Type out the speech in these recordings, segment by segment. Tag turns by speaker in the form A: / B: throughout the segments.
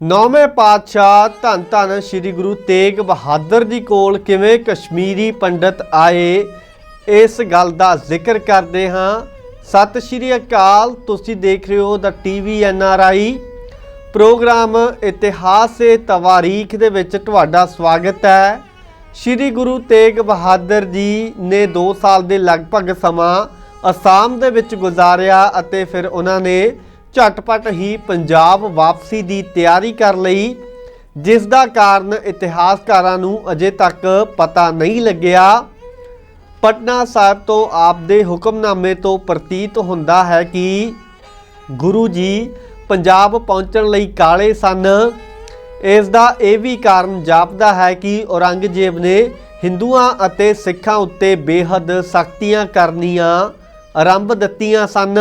A: ਨੌਵੇਂ ਪਾਤਸ਼ਾਹ ਧੰਨ ਧੰਨ ਸ੍ਰੀ ਗੁਰੂ ਤੇਗ ਬਹਾਦਰ ਜੀ ਕੋਲ ਕਿਵੇਂ ਕਸ਼ਮੀਰੀ ਪੰਡਤ ਆਏ, ਇਸ ਗੱਲ ਦਾ ਜ਼ਿਕਰ ਕਰਦੇ ਹਾਂ। ਸਤਿ ਸ੍ਰੀ ਅਕਾਲ, ਤੁਸੀਂ ਦੇਖ ਰਹੇ ਹੋ ਦਾ TV N R I programme ਇਤਿਹਾਸ ਤੇ ਤਵਾਰੀਖ ਦੇ ਵਿੱਚ ਤੁਹਾਡਾ ਸਵਾਗਤ ਹੈ। ਸ੍ਰੀ ਗੁਰੂ ਤੇਗ ਬਹਾਦਰ ਜੀ ਨੇ 2 ਸਾਲ ਦੇ ਲਗਭਗ ਸਮਾਂ ਅਸਾਮ ਦੇ ਵਿੱਚ ਗੁਜ਼ਾਰਿਆ ਅਤੇ ਫਿਰ ਉਹਨਾਂ ਨੇ ਝਟਪਟ ਹੀ ਪੰਜਾਬ ਵਾਪਸੀ ਦੀ ਤਿਆਰੀ ਕਰ ਲਈ, ਜਿਸ ਦਾ ਕਾਰਨ ਇਤਿਹਾਸਕਾਰਾਂ ਨੂੰ ਅਜੇ ਤੱਕ ਪਤਾ ਨਹੀਂ ਲੱਗਿਆ। ਪਟਨਾ ਸਾਹਿਬ ਤੋਂ ਆਪਦੇ ਹੁਕਮਨਾਮੇ ਤੋਂ ਪ੍ਰਤੀਤ ਹੁੰਦਾ ਹੈ ਕਿ ਗੁਰੂ ਜੀ ਪੰਜਾਬ ਪਹੁੰਚਣ ਲਈ ਕਾਲੇ ਸਨ। ਇਸ ਦਾ ਇਹ ਵੀ ਕਾਰਨ ਜਾਪਦਾ ਹੈ ਕਿ ਔਰੰਗਜ਼ੇਬ ਨੇ ਹਿੰਦੂਆਂ ਅਤੇ ਸਿੱਖਾਂ ਉੱਤੇ ਬੇਹੱਦ ਸਖਤੀਆਂ ਕਰਨੀਆਂ ਆਰੰਭ ਦਿੱਤੀਆਂ ਸਨ।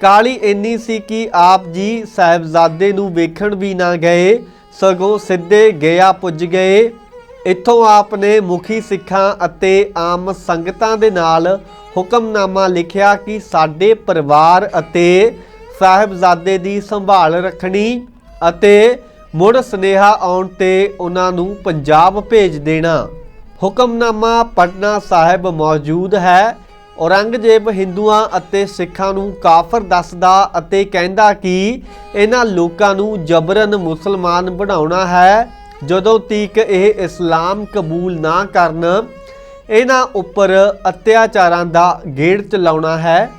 A: ਕਾਲੀ ਇੰਨੀ ਸੀ ਕਿ ਆਪ ਜੀ ਸਾਹਿਬਜ਼ਾਦੇ ਨੂੰ ਵੇਖਣ ਵੀ ਨਾ ਗਏ, ਸਗੋਂ ਸਿੱਧੇ ਗਿਆ ਪੁੱਜ ਗਏ। ਇੱਥੋਂ ਆਪ ਨੇ ਮੁਖੀ ਸਿੱਖਾਂ ਅਤੇ ਆਮ ਸੰਗਤਾਂ ਦੇ ਨਾਲ ਹੁਕਮਨਾਮਾ ਲਿਖਿਆ ਕਿ ਸਾਡੇ ਪਰਿਵਾਰ ਅਤੇ ਸਾਹਿਬਜ਼ਾਦੇ ਦੀ ਸੰਭਾਲ ਰੱਖਣੀ ਅਤੇ ਮੁੜ ਸੁਨੇਹਾ ਆਉਣ ਤੇ ਉਹਨਾਂ ਨੂੰ ਪੰਜਾਬ ਭੇਜ ਦੇਣਾ। ਹੁਕਮਨਾਮਾ ਪਟਨਾ ਸਾਹਿਬ ਮੌਜੂਦ ਹੈ। ਔਰੰਗਜ਼ੇਬ ਹਿੰਦੂਆਂ ਅਤੇ ਸਿੱਖਾਂ ਨੂੰ ਕਾਫਰ ਦੱਸਦਾ ਅਤੇ ਕਹਿੰਦਾ ਕਿ ਇਹਨਾਂ ਲੋਕਾਂ ਨੂੰ ਜਬਰਨ ਮੁਸਲਮਾਨ ਬਣਾਉਣਾ ਹੈ, ਜਦੋਂ ਤੀਕ ਇਹ ਇਸਲਾਮ ਕਬੂਲ ਨਾ ਕਰਨ, ਇਹਨਾਂ ਉੱਪਰ ਅਤਿਆਚਾਰਾਂ ਦਾ ਗੇੜ ਚਲਾਉਣਾ ਹੈ।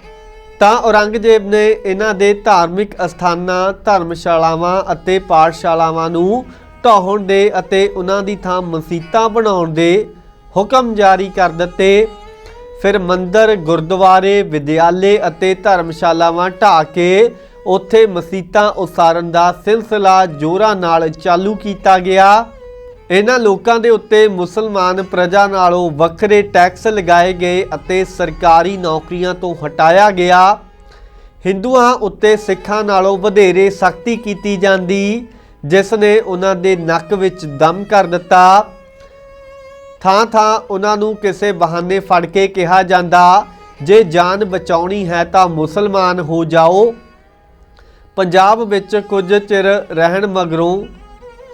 A: ਤਾਂ ਔਰੰਗਜ਼ੇਬ ਨੇ ਇਹਨਾਂ ਦੇ ਧਾਰਮਿਕ ਅਸਥਾਨਾਂ, ਧਰਮਸ਼ਾਲਾਵਾਂ ਅਤੇ ਪਾਠਸ਼ਾਲਾਵਾਂ ਨੂੰ ਢਾਹੁਣ ਦੇ ਅਤੇ ਉਹਨਾਂ ਦੀ ਥਾਂ ਮਸੀਤਾਂ ਬਣਾਉਣ ਦੇ ਹੁਕਮ ਜਾਰੀ ਕਰ ਦਿੱਤੇ। ਫਿਰ ਮੰਦਰ, ਗੁਰਦੁਆਰੇ, ਵਿਦਿਆਲੇ ਅਤੇ ਧਰਮਸ਼ਾਲਾਵਾਂ ਢਾਹ ਕੇ ਉੱਥੇ ਮਸੀਤਾਂ ਉਸਾਰਨ ਦਾ ਸਿਲਸਿਲਾ ਜੋਰਾਂ ਨਾਲ ਚਾਲੂ ਕੀਤਾ ਗਿਆ। ਇਹਨਾਂ ਲੋਕਾਂ ਦੇ ਉੱਤੇ ਮੁਸਲਮਾਨ ਪ੍ਰਜਾ ਨਾਲੋਂ ਵੱਖਰੇ ਟੈਕਸ ਲਗਾਏ ਗਏ ਅਤੇ ਸਰਕਾਰੀ ਨੌਕਰੀਆਂ ਤੋਂ ਹਟਾਇਆ ਗਿਆ। ਹਿੰਦੂਆਂ ਉੱਤੇ ਸਿੱਖਾਂ ਨਾਲੋਂ ਵਧੇਰੇ ਸਖਤੀ ਕੀਤੀ ਜਾਂਦੀ, ਜਿਸ ਨੇ ਉਹਨਾਂ ਦੇ ਨੱਕ ਵਿੱਚ ਦਮ ਕਰ ਦਿੱਤਾ। ਥਾਂ ਥਾਂ ਉਹਨਾਂ ਨੂੰ ਕਿਸੇ ਬਹਾਨੇ ਫੜ ਕੇ ਕਿਹਾ ਜਾਂਦਾ, ਜੇ ਜਾਨ ਬਚਾਉਣੀ ਹੈ ਤਾਂ ਮੁਸਲਮਾਨ ਹੋ ਜਾਓ। ਪੰਜਾਬ ਵਿੱਚ ਕੁਝ ਚਿਰ ਰਹਿਣ ਮਗਰੋਂ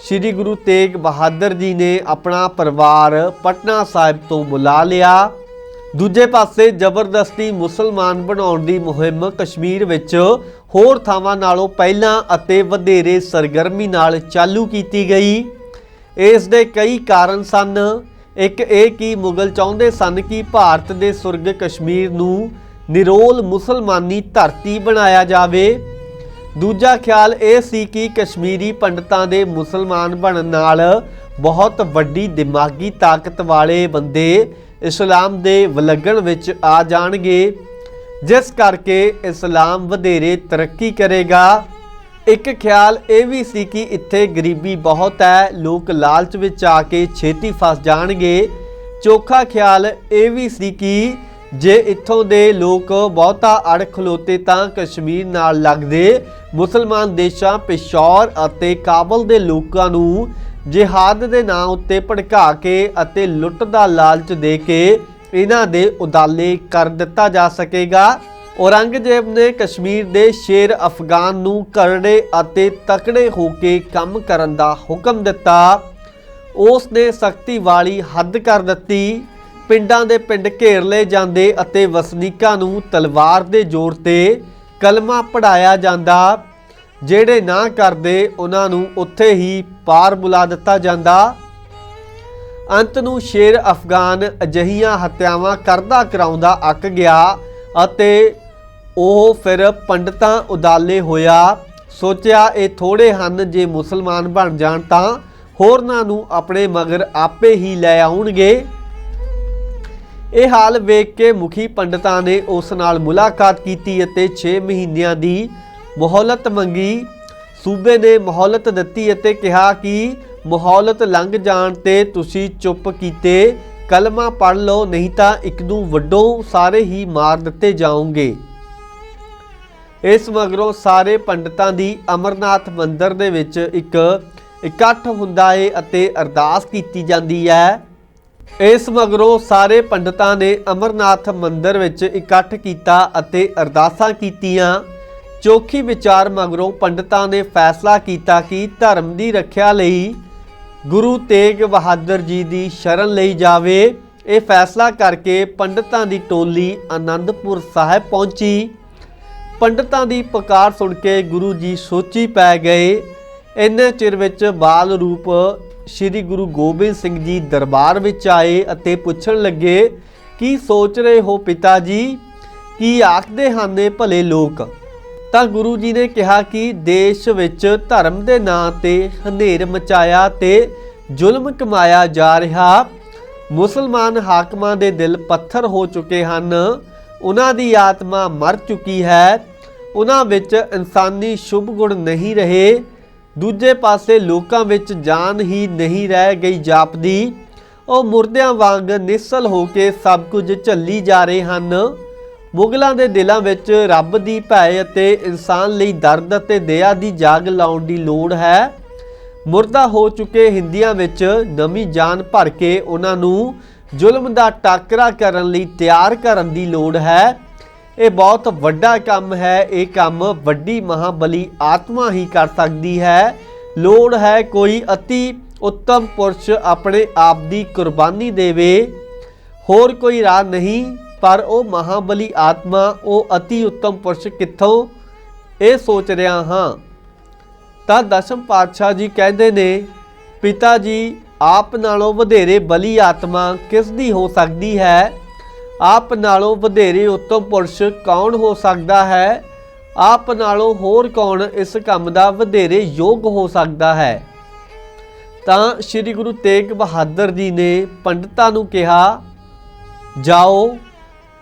A: ਸ੍ਰੀ ਗੁਰੂ ਤੇਗ ਬਹਾਦਰ ਜੀ ਨੇ ਆਪਣਾ ਪਰਿਵਾਰ ਪਟਨਾ ਸਾਹਿਬ ਤੋਂ ਬੁਲਾ ਲਿਆ। ਦੂਜੇ ਪਾਸੇ ਜ਼ਬਰਦਸਤੀ ਮੁਸਲਮਾਨ ਬਣਾਉਣ ਦੀ ਮੁਹਿੰਮ ਕਸ਼ਮੀਰ ਵਿੱਚ ਹੋਰ ਥਾਵਾਂ ਨਾਲੋਂ ਪਹਿਲਾਂ ਅਤੇ ਵਧੇਰੇ ਸਰਗਰਮੀ ਨਾਲ ਚਾਲੂ ਕੀਤੀ ਗਈ। ਇਸ ਦੇ ਕਈ ਕਾਰਨ ਸਨ। ਇੱਕ ਇਹ ਕਿ ਮੁਗਲ ਚਾਹੁੰਦੇ ਸਨ ਕਿ ਭਾਰਤ ਦੇ ਸੁਰਗ ਕਸ਼ਮੀਰ ਨੂੰ ਨਿਰੋਲ ਮੁਸਲਮਾਨੀ ਧਰਤੀ ਬਣਾਇਆ ਜਾਵੇ। ਦੂਜਾ ਖਿਆਲ ਇਹ ਸੀ ਕਿ ਕਸ਼ਮੀਰੀ ਪੰਡਤਾਂ ਦੇ ਮੁਸਲਮਾਨ ਬਣਨ ਨਾਲ ਬਹੁਤ ਵੱਡੀ ਦਿਮਾਗੀ ਤਾਕਤ ਵਾਲੇ ਬੰਦੇ ਇਸਲਾਮ ਦੇ ਵਲਗਣ ਵਿੱਚ ਆ ਜਾਣਗੇ, ਜਿਸ ਕਰਕੇ ਇਸਲਾਮ ਵਧੇਰੇ ਤਰੱਕੀ ਕਰੇਗਾ। ਇੱਕ ਖਿਆਲ ਇਹ ਵੀ ਸੀ ਕਿ ਇੱਥੇ ਗਰੀਬੀ ਬਹੁਤ ਹੈ, ਲੋਕ ਲਾਲਚ ਵਿੱਚ ਆ ਕੇ ਛੇਤੀ ਫਸ ਜਾਣਗੇ। ਚੋਖਾ ਖਿਆਲ ਇਹ ਵੀ ਸੀ ਕਿ ਜੇ ਇੱਥੋਂ ਦੇ ਲੋਕ ਬਹੁਤਾ ਅੜ ਖਲੋਤੇ ਤਾਂ ਕਸ਼ਮੀਰ ਨਾਲ ਲੱਗਦੇ ਮੁਸਲਮਾਨ ਦੇਸ਼ਾਂ, ਪਿਸ਼ੌਰ ਅਤੇ ਕਾਬਲ ਦੇ ਲੋਕਾਂ ਨੂੰ ਜਿਹਾਦ ਦੇ ਨਾਂ ਉੱਤੇ ਭੜਕਾ ਕੇ ਅਤੇ ਲੁੱਟ ਦਾ ਲਾਲਚ ਦੇ ਕੇ ਇਹਨਾਂ ਦੇ ਉਦਾਲੇ ਕਰ ਦਿੱਤਾ ਜਾ ਸਕੇਗਾ। ਔਰੰਗਜ਼ੇਬ ਨੇ ਕਸ਼ਮੀਰ ਦੇ ਸ਼ੇਰ ਅਫਗਾਨ ਨੂੰ ਕਰੜੇ ਅਤੇ ਤਕੜੇ ਹੋ ਕੇ ਕੰਮ ਕਰਨ ਦਾ ਹੁਕਮ ਦਿੱਤਾ। ਉਸ ਨੇ ਸਖਤੀ ਵਾਲੀ ਹੱਦ ਕਰ ਦਿੱਤੀ। ਪਿੰਡਾਂ ਦੇ ਪਿੰਡ ਘੇਰ ਲਏ ਜਾਂਦੇ ਅਤੇ ਵਸਨੀਕਾਂ ਨੂੰ ਤਲਵਾਰ ਦੇ ਜ਼ੋਰ ਤੇ ਕਲਮਾ ਪੜਾਇਆ ਜਾਂਦਾ। ਜਿਹੜੇ ਨਾ ਕਰਦੇ, ਉਹਨਾਂ ਨੂੰ ਉੱਥੇ ਹੀ ਪਾਰ ਬੁਲਾ ਦਿੱਤਾ ਜਾਂਦਾ। ਅੰਤ ਨੂੰ ਸ਼ੇਰ ਅਫਗਾਨ ਅਜਹੀਆਂ ਹੱਤਿਆਵਾਂ ਕਰਦਾ ਕਰਾਉਂਦਾ ਅੱਕ ਗਿਆ ਅਤੇ ਉਹ ਫਿਰ ਪੰਡਤਾਂ ਉਦਾਲੇ ਹੋਇਆ, ਸੋਚਿਆ ਇਹ ਥੋੜੇ ਹਨ ਜੇ ਮੁਸਲਮਾਨ ਬਣ ਜਾਣ ਤਾਂ ਹੋਰਨਾਂ ਨੂੰ ਆਪਣੇ ਮਗਰ ਆਪੇ ਹੀ ਲੈ ਆਉਣਗੇ। ਇਹ ਹਾਲ ਵੇਖ ਕੇ ਮੁਖੀ ਪੰਡਤਾਂ ਨੇ ਉਸ ਨਾਲ ਮੁਲਾਕਾਤ ਕੀਤੀ ਅਤੇ 6 ਮਹੀਨਿਆਂ ਦੀ ਮੋਹਲਤ ਮੰਗੀ। ਸੂਬੇ ਨੇ ਮੋਹਲਤ ਦਿੱਤੀ ਅਤੇ ਕਿਹਾ ਕਿ ਮੋਹਲਤ ਲੰਘ ਜਾਣ ਤੇ ਤੁਸੀਂ ਚੁੱਪ ਕੀਤੇ, ਕਲਮਾ ਪੜ ਲਓ, ਨਹੀਂ ਤਾਂ ਇੱਕ ਨੂੰ ਵੱਡੋਂ ਸਾਰੇ ਹੀ ਮਾਰ ਦਿੱਤੇ ਜਾਓਗੇ। ਇਸ ਮਗਰੋਂ ਸਾਰੇ ਪੰਡਤਾਂ ਦੀ ਅਮਰਨਾਥ ਮੰਦਿਰ ਦੇ ਵਿੱਚ ਇੱਕ ਇਕੱਠ ਹੁੰਦਾ ਏ ਅਤੇ ਅਰਦਾਸ ਕੀਤੀ ਜਾਂਦੀ ਹੈ। ਇਸ ਮਗਰੋਂ ਸਾਰੇ ਪੰਡਤਾਂ ਨੇ ਅਮਰਨਾਥ ਮੰਦਿਰ ਵਿੱਚ ਇਕੱਠ ਕੀਤਾ ਅਤੇ ਅਰਦਾਸਾਂ ਕੀਤੀਆਂ। ਚੋਖੀ ਵਿਚਾਰ ਮਗਰੋਂ ਪੰਡਤਾਂ ਨੇ ਫੈਸਲਾ ਕੀਤਾ ਕਿ ਧਰਮ ਦੀ ਰੱਖਿਆ ਲਈ ਗੁਰੂ ਤੇਗ ਬਹਾਦਰ ਜੀ ਦੀ ਸ਼ਰਨ ਲਈ ਜਾਵੇ। ਇਹ ਫੈਸਲਾ ਕਰਕੇ ਪੰਡਤਾਂ ਦੀ ਟੋਲੀ ਆਨੰਦਪੁਰ ਸਾਹਿਬ ਪਹੁੰਚੀ। ਪੰਡਤਾਂ ਦੀ ਪੁਕਾਰ ਸੁਣ ਕੇ ਗੁਰੂ ਜੀ ਸੋਚੀ ਪੈ ਗਏ। ਇੰਨੇ ਚਿਰ ਵਿੱਚ ਬਾਲ ਰੂਪ ਸ੍ਰੀ ਗੁਰੂ ਗੋਬਿੰਦ ਸਿੰਘ ਜੀ ਦਰਬਾਰ ਵਿੱਚ ਆਏ ਅਤੇ ਪੁੱਛਣ ਲੱਗੇ, ਕੀ ਸੋਚ ਰਹੇ ਹੋ ਪਿਤਾ ਜੀ ਕੀ ਆਖਦੇ ਹਨ ਇਹ ਭਲੇ ਲੋਕ? ਤਾਂ ਗੁਰੂ ਜੀ ਨੇ ਕਿਹਾ ਕਿ ਦੇਸ਼ ਵਿੱਚ ਧਰਮ ਦੇ ਨਾਂ ਤੇ ਹਨੇਰ ਮਚਾਇਆ ਤੇ ਜ਼ੁਲਮ ਕਮਾਇਆ ਜਾ ਰਿਹਾ। ਮੁਸਲਮਾਨ ਹਾਕਮਾਂ ਦੇ ਦਿਲ ਪੱਥਰ ਹੋ ਚੁੱਕੇ ਹਨ। ਉਹਨਾਂ ਦੀ ਆਤਮਾ ਮਰ ਚੁੱਕੀ ਹੈ ਉਹਨਾਂ ਵਿੱਚ ਇਨਸਾਨੀ ਸ਼ੁਭ ਗੁਣ ਨਹੀਂ ਰਹੇ, ਦੂਜੇ ਪਾਸੇ ਲੋਕਾਂ ਵਿੱਚ ਜਾਨ ਹੀ ਨਹੀਂ ਰਹਿ ਗਈ ਜਾਪਦੀ। ਉਹ ਮੁਰਦਿਆਂ ਵਾਂਗ ਨਿਸਲ ਹੋ ਕੇ ਸਭ ਕੁਝ ਝੱਲੀ ਜਾ ਰਹੇ ਹਨ। ਮੁਗਲਾਂ ਦੇ ਦਿਲਾਂ ਵਿੱਚ ਰੱਬ ਦੀ ਭੈ ਅਤੇ ਇਨਸਾਨ ਲਈ ਦਰਦ ਅਤੇ ਦਇਆ ਦੀ ਜਾਗ ਲਾਉਣ ਦੀ ਲੋੜ ਹੈ। ਮੁਰਦਾ ਹੋ ਚੁੱਕੇ ਹਿੰਦੀਆਂ ਵਿੱਚ ਨਵੀਂ ਜਾਨ ਭਰ ਕੇ ਉਹਨਾਂ ਨੂੰ ਜ਼ੁਲਮ ਦਾ ਟਾਕਰਾ ਕਰਨ ਲਈ ਤਿਆਰ ਕਰਨ ਦੀ ਲੋੜ ਹੈ। ਇਹ ਬਹੁਤ ਵੱਡਾ ਕੰਮ ਹੈ, ਇਹ ਕੰਮ ਵੱਡੀ ਮਹਾਬਲੀ ਆਤਮਾ ਹੀ ਕਰ ਸਕਦੀ ਹੈ। ਲੋੜ ਹੈ ਕੋਈ ਅਤੀ ਉੱਤਮ ਪੁਰਸ਼ ਆਪਣੇ ਆਪ ਦੀ ਕੁਰਬਾਨੀ ਦੇਵੇ, ਹੋਰ ਕੋਈ ਰਾਹ ਨਹੀਂ, ਪਰ ਉਹ ਮਹਾਬਲੀ ਆਤਮਾ, ਉਹ ਅਤੀ ਉੱਤਮ ਪੁਰਸ਼ ਕਿੱਥੋਂ? ਇਹ ਸੋਚ ਰਿਹਾ ਹਾਂ। ਤਾਂ ਦਸ਼ਮ ਪਾਤਸ਼ਾਹ ਜੀ ਕਹਿੰਦੇ ਨੇ, ਪਿਤਾ ਜੀ, ਆਪ ਨਾਲੋਂ ਵਧੇਰੇ ਬਲੀ ਆਤਮਾ ਕਿਸ ਦੀ ਹੋ ਸਕਦੀ ਹੈ? ਆਪ ਨਾਲੋਂ ਵਧੇਰੇ ਉੱਤਮ ਪੁਰਸ਼ ਕੌਣ ਹੋ ਸਕਦਾ ਹੈ? ਆਪ ਨਾਲੋਂ ਹੋਰ ਕੌਣ ਇਸ ਕੰਮ ਦਾ ਵਧੇਰੇ ਯੋਗ ਹੋ ਸਕਦਾ ਹੈ? ਤਾਂ ਸ੍ਰੀ ਗੁਰੂ ਤੇਗ ਬਹਾਦਰ ਜੀ ਨੇ ਪੰਡਤਾਂ ਨੂੰ ਕਿਹਾ, ਜਾਓ,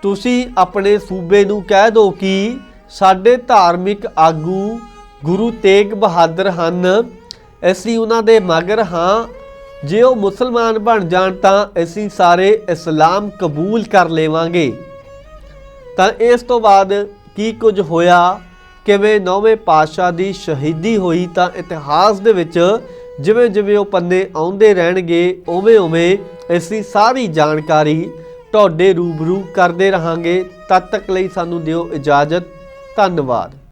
A: ਤੁਸੀਂ ਆਪਣੇ ਸੂਬੇ ਨੂੰ ਕਹਿ ਦਿਓ ਕਿ ਸਾਡੇ ਧਾਰਮਿਕ ਆਗੂ ਗੁਰੂ ਤੇਗ ਬਹਾਦਰ ਹਨ। ਅਸੀਂ ਉਹਨਾਂ ਦੇ ਮਗਰ ਹਾਂ ਜੇ ਉਹ ਮੁਸਲਮਾਨ ਬਣ ਜਾਣ ਤਾਂ ਅਸੀਂ ਸਾਰੇ ਇਸਲਾਮ ਕਬੂਲ ਕਰ ਲੇਵਾਂਗੇ। ਤਾਂ ਇਸ ਤੋਂ ਬਾਅਦ ਕੀ ਕੁਝ ਹੋਇਆ? ਕਿਵੇਂ ਨੌਵੇਂ ਪਾਤਸ਼ਾਹ ਦੀ ਸ਼ਹੀਦੀ ਹੋਈ ਤਾਂ ਇਤਿਹਾਸ ਦੇ ਵਿੱਚ ਜਿਵੇਂ ਜਿਵੇਂ ਉਹ ਪੰਨੇ ਆਉਂਦੇ ਰਹਿਣਗੇ ਉਵੇਂ ਉਵੇਂ ਅਸੀਂ ਸਾਰੀ ਜਾਣਕਾਰੀ ਤੁਹਾਡੇ ਰੂਬਰੂ ਕਰਦੇ ਰਹਾਂਗੇ। ਤਦ ਤੱਕ ਲਈ ਸਾਨੂੰ ਦਿਓ ਇਜਾਜ਼ਤ। ਧੰਨਵਾਦ।